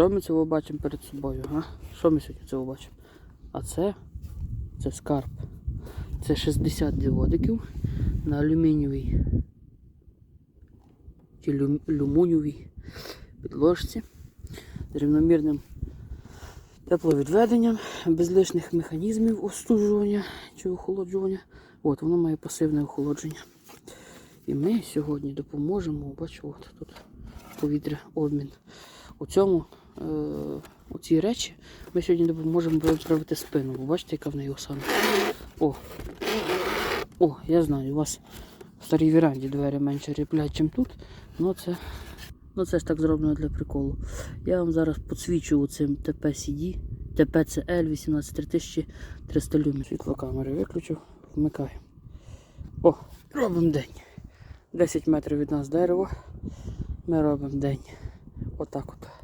Що ми цього бачимо перед собою? А? Що ми сьогодні цього бачимо? А це, це скарб. Це 60 діодиків на алюмінієвій чи лю, люмунієвій підложці з рівномірним тепловідведенням, без лишніх механізмів остужування чи охолоджування. От, воно має пасивне охолодження. І ми сьогодні допоможемо, бачу, от тут повітря, обмін. У цьому, е, у цій речі ми сьогодні допоможемо виправити спину. Ви бачите, яка в неї осана. О, о, я знаю, у вас в старій віранді двері менше ріплять, ніж тут. Ну це, ну це ж так зроблено для приколу. Я вам зараз підсвічу цим TP-CD, TPCL 18300 люмів. Світло камери виключив, вмикаю. О, робимо день. 10 метрів від нас дерево. Ми робимо день. Отак от.